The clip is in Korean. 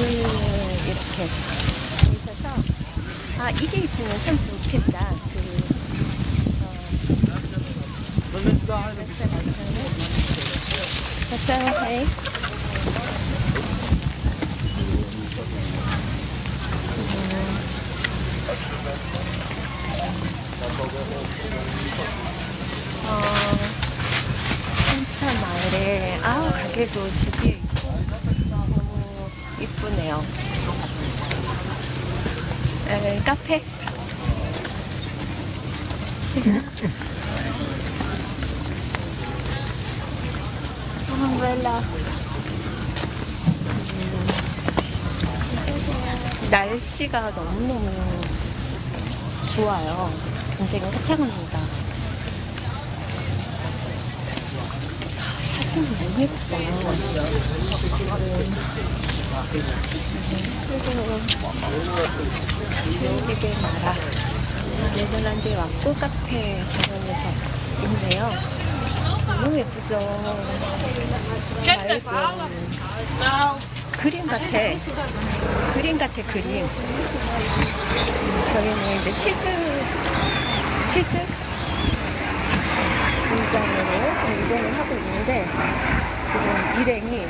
물 이렇게 있어서 아 이게 있으면 참 좋겠다. 그 맞아요, 네. 어, 한참 마을에 아우 가게도 너무 이쁘네요. 에, 카페. umbrella. 날씨가 너무너무 좋아요. 굉장히 화창합니다. 아, 사진 너무 예쁘다. 지금 되게 나라. 네덜란드에 왔고 카페 결혼해서 있네요. 너무 예쁘죠? 맑은 그림 같아. 그림 같아, 그림. 저희는 이제 치즈, 치즈 공장으로 이동을 하고 있는데 지금 일행이